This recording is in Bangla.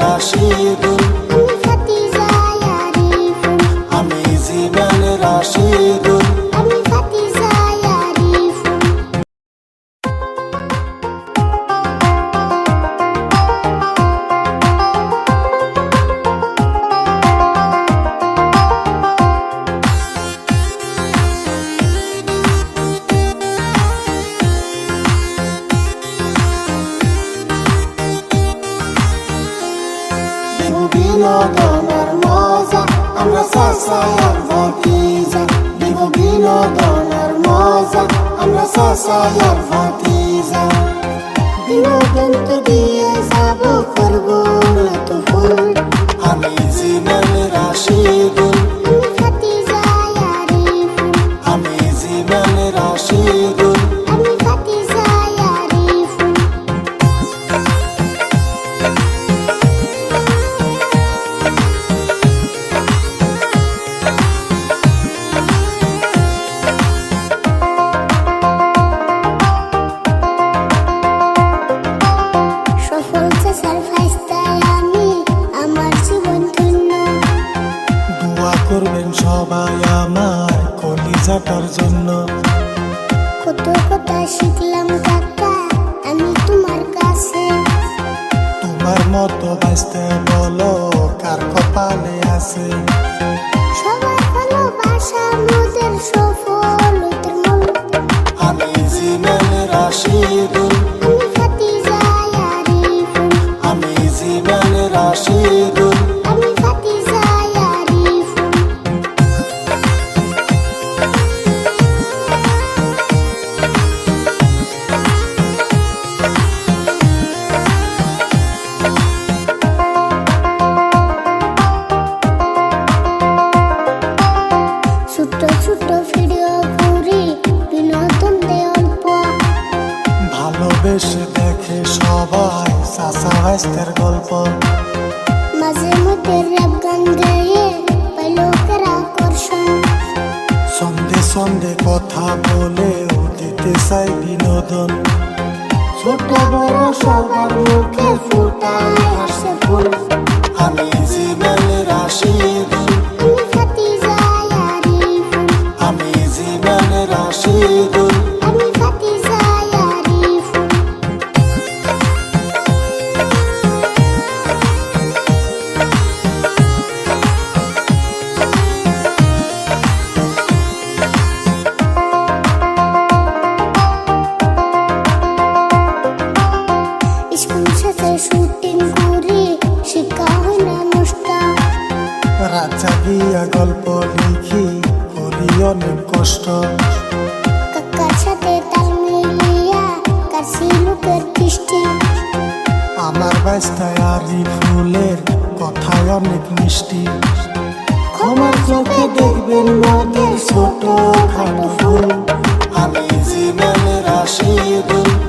রাশিদুল আমি ফাতিজা ইয়ারিফুন বিনোদনের মজা আমরা সাসায়ার ভাতিজা দিব বিনোদনের মজা আমরা সাসায়ার ভাতিজা বিনোদন তো সবাই আমার কলিজাটার জন্য। কত কথা শিখলাম কাকা আমি তোমার কাছে। তোমার মতো বাঁচতে বলো কার কপালে আছে? সবার ভালোবাসা মোদের সফলতার মূল আমি জিমেল রাশিদুল। আমি রাশিদুল। ছোট ভিডিও করি বিনোদন দে অল্প। ভালোবেসে দেখে সবাই চাষা ভাইস্তের গল্প। মাঝে মধ্যে র্যাপ গান গেয়ে পাই লোকের আকর্ষণ। সন্ধে সন্ধে কথা বলেও দিতে চাই বিনোদন। ছোট বড় সবার মুখে ফুটায় হাসে ফুল। আমি জিমেল রাশিদুল রাত জাগিয়া গল্প লিখি করি অনেক কষ্ট। কাকার সাথে তাল মিলিয়া কাশি লোকের কৃষ্টি আমার বাস্তায় আরি ফুলের কথায় অনেক মিষ্টি। আমার চোখে দেখবেন মোদের ছোট খাটো ফুল। আমি জীবনের আশীর্বাদ